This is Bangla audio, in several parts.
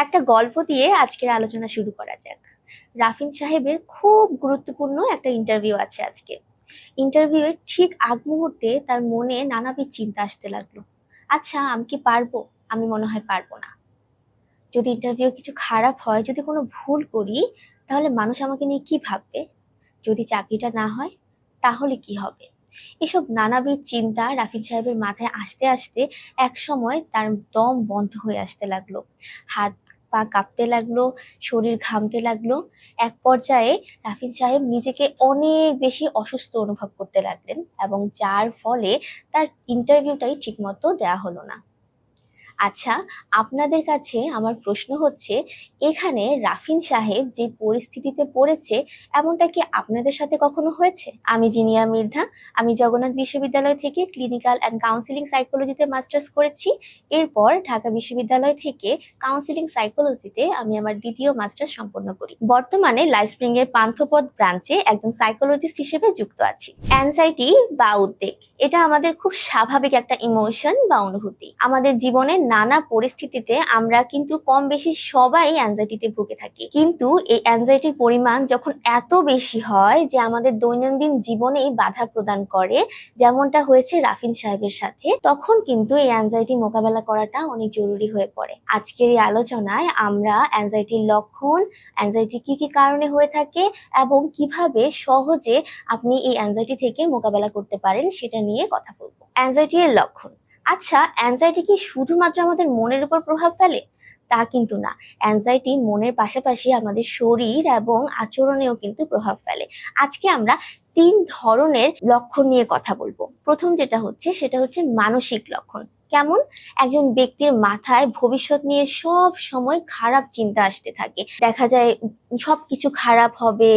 একটা গল্প দিয়ে আজকের আলোচনা শুরু করা যাক। রাফিন সাহেবের খুব গুরুত্বপূর্ণ একটা ইন্টারভিউ আছে আজকে। ইন্টারভিউয়ের ঠিক আগ মুহূর্তে তার মনে নানাবিধ চিন্তা আসতে লাগল। আচ্ছা আমি কি পারব? আমি মনে হয় পারব না। যদি ইন্টারভিউ কিছু খারাপ হয়, যদি কোনো ভুল করি, তাহলে মানুষ আমাকে নিয়ে কি ভাববে? যদি চাকরিটা না হয়, তাহলে কি হবে? এসব নানাবিধ চিন্তা রাফিন সাহেবের মাথায় আসতে আসতে এক সময় তার দম বন্ধ হয়ে আসতে লাগল। হাত পা কাঁপতে লাগল, শরীর ঘামতে লাগল। এক পর্যায়ে রাফিন সাহেব নিজেকে অনেক বেশি অসুস্থ অনুভব করতে লাগলেন এবং যার ফলে তার ইন্টারভিউটাই ঠিকমতো দেয়া হলো না। আচ্ছা আপনাদের কাছে আমার প্রশ্ন হচ্ছে, এখানে রাফিন সাহেব যে পরিস্থিতিতে পড়েছে, এমনটা কি আপনাদের সাথে কখনো হয়েছে? আমি জিনিয়া মির্ধা, আমি জগন্নাথ বিশ্ববিদ্যালয় থেকে ক্লিনিক্যাল অ্যান্ড কাউন্সিলিং সাইকোলজিতে মাস্টার্স করেছি। এরপর ঢাকা বিশ্ববিদ্যালয় থেকে কাউন্সিলিং সাইকোলজিতে আমি আমার দ্বিতীয় মাস্টার্স সম্পন্ন করি। বর্তমানে লাইফস্প্রিং এর পান্থপথ ব্রাঞ্চে একজন সাইকোলজিস্ট হিসেবে যুক্ত আছি। অ্যাংজাইটি বা উদ্বেগ, এটা আমাদের খুব স্বাভাবিক একটা ইমোশন বা অনুভূতি। আমাদের জীবনের নানা পরিস্থিতিতে আমরা কিন্তু কম বেশি সবাই অ্যাংজাইটিতে ভুগে থাকি। কিন্তু এই অ্যাংজাইটির পরিমাণ যখন এত বেশি হয় যে আমাদের দৈনন্দিন জীবনেই বাধা প্রদান করে, যেমনটা হয়েছে রাফিন সাহেবের সাথে, তখন কিন্তু এই অ্যাংজাইটি মোকাবেলা করাটা অনেক জরুরি হয়ে পড়ে। আজকের এই আলোচনায় আমরা অ্যাংজাইটির লক্ষণ অ্যাংজাইটি কি কি কারণে হয়ে থাকে এবং কীভাবে সহজে আপনি এই অ্যাংজাইটি থেকে মোকাবেলা করতে পারেন সেটা নিয়ে কথা বলব। অ্যাংজাইটি এর লক্ষণ আচ্ছা অ্যাংজাইটি কি শুধুমাত্র আমাদের মনের উপর প্রভাব ফেলে? তা কিন্তু না। অ্যাংজাইটি মনের পাশাপাশি আমাদের শরীর এবং আচরণেও কিন্তু প্রভাব ফেলে। আজকে আমরা তিন ধরনের লক্ষণ নিয়ে কথা বলব। প্রথম যেটা হচ্ছে, সেটা হচ্ছে মানসিক লক্ষণ। কেমন? একজন ব্যক্তির মাথায় ভবিষ্যৎ নিয়ে সব সময় খারাপ চিন্তা আসতে থাকে। দেখা যায় সবকিছু খারাপ হবে,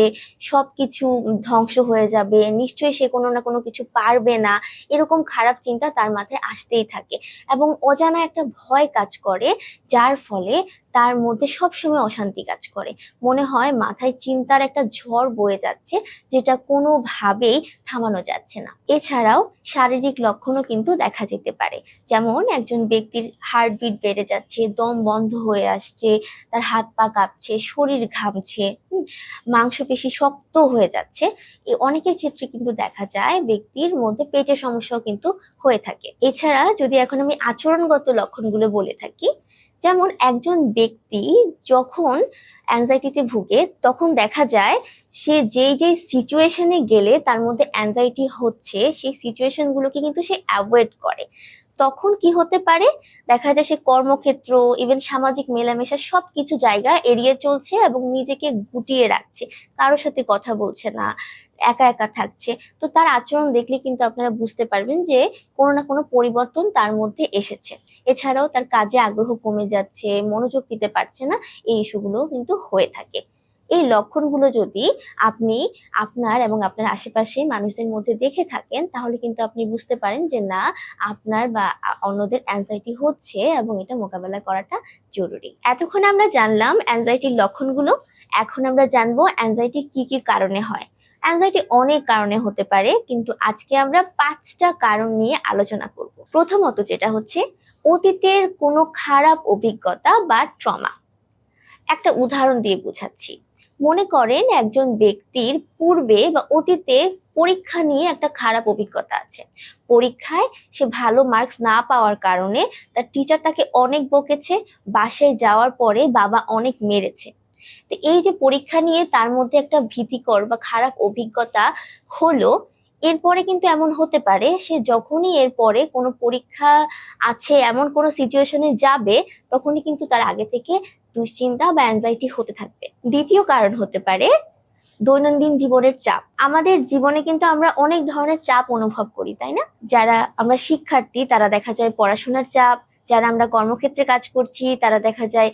সবকিছু ধ্বংস হয়ে যাবে, নিশ্চয়ই সে কোনো না কোনো কিছু পারবে না, এরকম খারাপ চিন্তা তার মাথায় আসতেই থাকে এবং অজানা একটা ভয় কাজ করে, যার ফলে তার মধ্যে সবসময় অশান্তি কাজ করে। মনে হয় মাথায় চিন্তার একটা ঝড় বয়ে যাচ্ছে, যেটা কোনোভাবেই থামানো যাচ্ছে না। এছাড়াও শারীরিক লক্ষণও কিন্তু দেখা যেতে পারে, যেমন একজন ব্যক্তির হার্টবিট বেড়ে যাচ্ছে, দম বন্ধ হয়ে আসছে, তার হাত পা কাঁপছে, শরীর ঘামছে মাংসপেশি শক্ত হয়ে যাচ্ছে অনেকের ক্ষেত্রে কিন্তু দেখা যায় ব্যক্তির মধ্যে পেটের সমস্যাও কিন্তু হয়ে থাকে। এছাড়া যদি এখন আমি আচরণগত লক্ষণগুলো বলে থাকি, যেমন একজন ব্যক্তি যখন অ্যাংজাইটিতে ভুগে, তখন দেখা যায় সে যেই যেই সিচুয়েশনে গেলে তার মধ্যে অ্যাংজাইটি হচ্ছে, সেই সিচুয়েশনগুলোকে কিন্তু সে অ্যাভয়েড করে। তখন কি হতে পারে? দেখা যায় সে কর্মক্ষেত্র ইভেন সামাজিক মেলামেশা সব কিছু জায়গা এড়িয়ে চলছে এবং নিজেকে গুটিয়ে রাখছে। কারোর সাথে কথা বলছে না, একা একা থাকছে। তো তার আচরণ দেখলে কিন্তু আপনারা বুঝতে পারবেন যে কোনো না কোনো পরিবর্তন তার মধ্যে এসেছে। এছাড়াও তার কাজে আগ্রহ কমে যাচ্ছে, মনোযোগ দিতে পারছে না, এই ইস্যুগুলো কিন্তু হয়ে থাকে। এই লক্ষণগুলো যদি আপনি আপনার এবং আপনার আশেপাশে মানুষদের মধ্যে দেখে থাকেন, তাহলে কিন্তু আপনি বুঝতে পারেন যে না, আপনার বা অন্যদের অ্যাংজাইটি হচ্ছে এবং এটা মোকাবেলা করাটা জরুরি। এতক্ষণ আমরা জানলাম অ্যাংজাইটির লক্ষণগুলো। এখন আমরা জানব অ্যাংজাইটি কি কি কারণে হয়। অ্যাংজাইটি অনেক কারণে হতে পারে, কিন্তু আজকে আমরা পাঁচটা কারণ নিয়ে আলোচনা করব। প্রথমত যেটা হচ্ছে অতীতের কোনো খারাপ অভিজ্ঞতা বা ট্রমা একটা উদাহরণ দিয়ে বোঝাচ্ছি। মনে করেন একজন ব্যক্তির পূর্বে বা অতীতে পরীক্ষা নিয়ে একটা খারাপ অভিজ্ঞতা আছে। পরীক্ষায় সে ভালো মার্কস না পাওয়ার কারণে তার টিচার তাকে অনেক বকেছে, বাসায় যাওয়ার পরে বাবা অনেক মেরেছে। তো এই যে পরীক্ষা নিয়ে তার মধ্যে একটা ভীতিকর বা খারাপ অভিজ্ঞতা হলো, এরপরে কিন্তু এমন হতে পারে সে যখনই এরপরে কোনো পরীক্ষা আছে, এমন কোনো সিচুয়েশনে যাবে, তখনই কিন্তু তার আগে থেকে দুশ্চিন্তা বা অ্যাংজাইটি হতে থাকবে। দ্বিতীয় কারণ হতে পারে দৈনন্দিন জীবনের চাপ। আমাদের জীবনে কিন্তু আমরা অনেক ধরনের চাপ অনুভব করি, তাই না? যারা আমরা শিক্ষার্থী, তারা দেখা যায় পড়াশোনার চাপ যারা আমরা কর্মক্ষেত্রে কাজ করছি, তারা দেখা যায়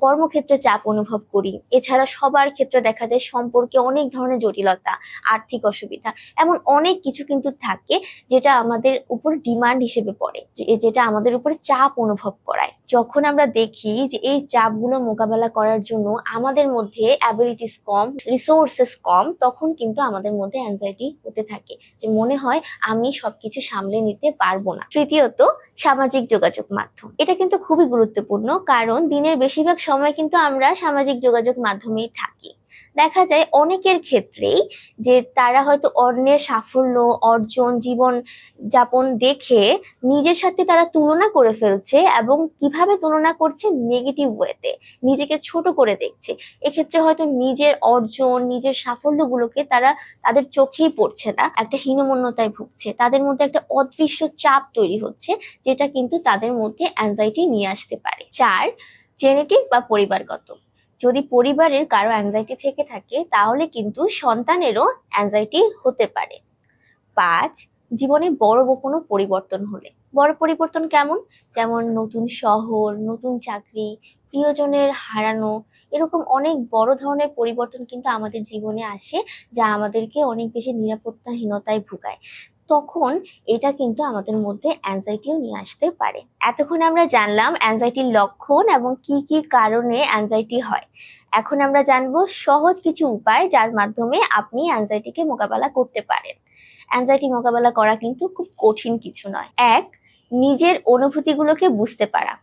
কর্মক্ষেত্রে চাপ অনুভব করি। এছাড়া সবার ক্ষেত্রে দেখা যায় সম্পর্কে অনেক ধরনের জটিলতা, আর্থিক অসুবিধা, এমন অনেক কিছু কিন্তু থাকে যেটা আমাদের উপর ডিমান্ড হিসেবে পড়ে যেটা আমাদের উপরে চাপ অনুভব করায়। যখন আমরা দেখি যে, এই চাপগুলো মোকাবেলা করার জন্য আমাদের মধ্যে অ্যাবিলিটিস কম রিসোর্সেস কম, তখন কিন্তু আমাদের মধ্যে অ্যাংজাইটি হতে থাকে। যে, মনে হয় আমি সবকিছু সামলে নিতে পারব না। তৃতীয়ত, সামাজিক যোগাযোগ মাধ্যম। এটা কিন্তু খুবই গুরুত্বপূর্ণ, কারণ দিনের বেশিরভাগ সময় কিন্তু আমরা সামাজিক যোগাযোগ মাধ্যমেই থাকি। দেখা যায় অনেকের ক্ষেত্রেই যে তারা হয়তো অন্যের সাফল্য, অর্জন, জীবন যাপন দেখে নিজের সাথে তারা তুলনা করে ফেলছে এবং কীভাবে তুলনা করছে নেগেটিভ ওয়েতে নিজেকে ছোট করে দেখছে। এক্ষেত্রে হয়তো নিজের অর্জন, নিজের সাফল্যগুলোকে তারা তাদের চোখেই পড়ছে না, একটা হীনমন্যতায় ভুগছে। তাদের মধ্যে একটা অদৃশ্য চাপ তৈরি হচ্ছে যেটা কিন্তু তাদের মধ্যে অ্যাংজাইটি নিয়ে আসতে পারে। চার জেনেটিক বা পরিবারগত। যদি পরিবারের কারও অ্যাংজাইটি থেকে থাকে, তাহলে কিন্তু সন্তানেরও অ্যাংজাইটি হতে পারে। পাঁচ, জীবনে বড় কোনো পরিবর্তন হলে। বড় পরিবর্তন কেমন? যেমন নতুন শহর, নতুন চাকরি, প্রিয়জনের হারানো, এরকম অনেক বড় ধরনের পরিবর্তন কিন্তু আমাদের জীবনে আসে, যা আমাদেরকে অনেক বেশি নিরাপত্তাহীনতায় ভুগায়। তখন এটা কিন্তু আমাদের মধ্যে অ্যাংজাইটিও নিয়ে আসতে পারে। এতক্ষণ আমরা জানলাম অ্যাংজাইটির লক্ষণ এবং কি কি কারণে অ্যাংজাইটি হয়। এখন আমরা জানব সহজ কিছু উপায় যার মাধ্যমে আপনি অ্যাংজাইটিকে মোকাবেলা করতে পারেন। অ্যাংজাইটি মোকাবেলা করা কিন্তু খুব কঠিন কিছু নয়। এক, নিজের অনুভূতিগুলোকে বুঝতে পারা।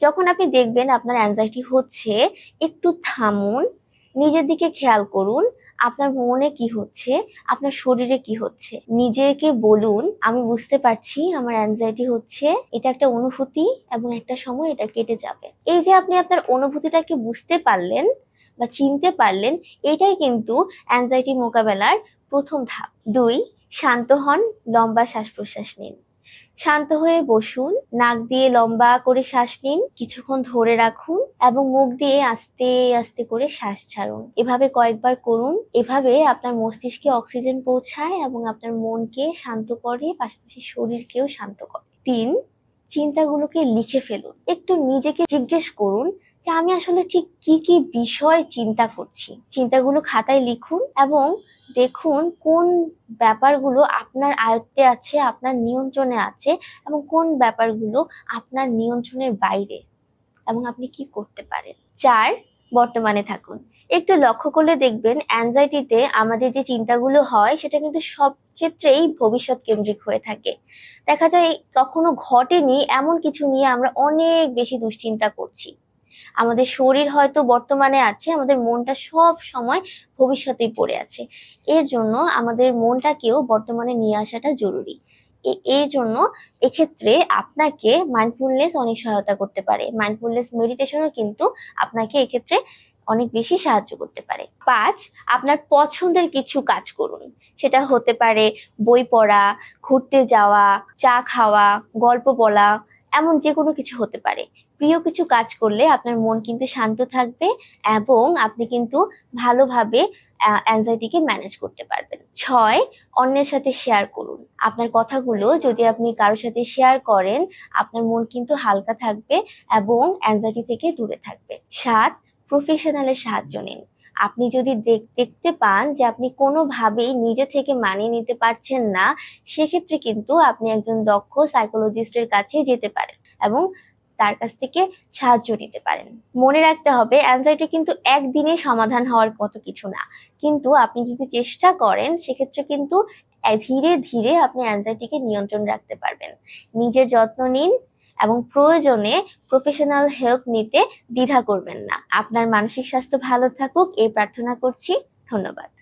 যখন আপনি দেখবেন আপনার অ্যাংজাইটি হচ্ছে, একটু থামুন, নিজের দিকে খেয়াল করুন আপনার মনে কি হচ্ছে? আপনার শরীরে কি হচ্ছে? নিজেকে বলুন, আমি বুঝতে পারছি আমার অ্যাংজাইটি হচ্ছে, এটা একটা অনুভূতি এবং একটা সময় এটা কেটে যাবে। এই যে আপনি আপনার অনুভূতিটাকে বুঝতে পারলেন বা চিনতে পারলেন, এটাই কিন্তু অ্যাংজাইটি মোকাবেলার প্রথম ধাপ। দুই, শান্ত হন, লম্বা শ্বাস প্রশ্বাস নিন। শান্ত হয়ে বসুন, নাক দিয়ে লম্বা করে শ্বাস নিন, কিছুক্ষণ ধরে রাখুন এবং মুখ দিয়ে আস্তে আস্তে করে শ্বাস ছাড়ুন। এভাবে কয়েকবার করুন। এভাবে আপনার মস্তিষ্কে অক্সিজেন পৌঁছায় এবং আপনার মনকে শান্ত করে, পাশাপাশি শরীরকেও শান্ত করে। তিন, চিন্তাগুলোকে লিখে ফেলুন। একটু নিজেকে জিজ্ঞেস করুন যে, আমি আসলে ঠিক কি কি বিষয় চিন্তা করছি? চিন্তাগুলো খাতায় লিখুন এবং দেখুন কোন ব্যাপারগুলো আপনার আয়ত্তে আছে, আপনার নিয়ন্ত্রণে আছে এবং কোন ব্যাপারগুলো আপনার নিয়ন্ত্রণের বাইরে। এবং আপনি কি করতে পারেন। চার, বর্তমানে থাকুন। একটু লক্ষ্য করলে দেখবেন অ্যাংজাইটিতে আমাদের যে চিন্তাগুলো হয়, সেটা কিন্তু সব ক্ষেত্রেই ভবিষ্যৎ কেন্দ্রিক হয়ে থাকে। দেখা যায় কখনো ঘটেনি, এমন কিছু নিয়ে আমরা অনেক বেশি দুশ্চিন্তা করছি। আমাদের শরীর হয়তো বর্তমানে আছে, আমাদের মনটা সব সময় ভবিষ্যতেই পড়ে আছে। এর জন্য আমাদের মনটাকেও বর্তমানে নিয়ে আসাটা জরুরি। এই জন্য এক্ষেত্রে আপনাকে মাইন্ডফুলনেস অনেক সহায়তা করতে পারে। মাইন্ডফুলনেস মেডিটেশনও কিন্তু আপনাকে এক্ষেত্রে অনেক বেশি সাহায্য করতে পারে। পাঁচ, আপনার পছন্দের কিছু কাজ করুন। সেটা হতে পারে বই পড়া, ঘুরতে যাওয়া, চা খাওয়া, গল্প বলা, এমন যে কোনো কিছু হতে পারে। প্রিয় কিছু কাজ করলে আপনার মন কিন্তু শান্ত থাকবে এবং আপনি কিন্তু ভালোভাবে অ্যাংজাইটিকে ম্যানেজ করতে পারবেন। ছয়, অন্যের সাথে শেয়ার করুন। আপনার কথাগুলো যদি আপনি কারোর সাথে শেয়ার করেন, আপনার মন কিন্তু হালকা থাকবে এবং অ্যাংজাইটি থেকে দূরে থাকবে। সাত প্রফেশনালের সাহায্য নিন। আপনি যদি দেখ- দেখতে পান যে আপনি কোনোভাবেই নিজে থেকে মানিয়ে নিতে পারছেন না, সেক্ষেত্রে কিন্তু আপনি একজন দক্ষ সাইকোলজিস্টের কাছে যেতে পারেন। এবং তার কাছ থেকে সাহায্য নিতে পারেন। মনে রাখতে হবে অ্যাংজাইটি কিন্তু একদিনে সমাধান হওয়ার মতো কিছু না। কিন্তু আপনি যদি চেষ্টা করেন, সেক্ষেত্রে কিন্তু ধীরে ধীরে আপনি অ্যাংজাইটিকে নিয়ন্ত্রণ রাখতে পারবেন। নিজের যত্ন নিন এবং প্রয়োজনে প্রফেশনাল হেল্প নিতে দ্বিধা করবেন না। আপনার মানসিক স্বাস্থ্য ভালো থাকুক, এই প্রার্থনা করছি। ধন্যবাদ।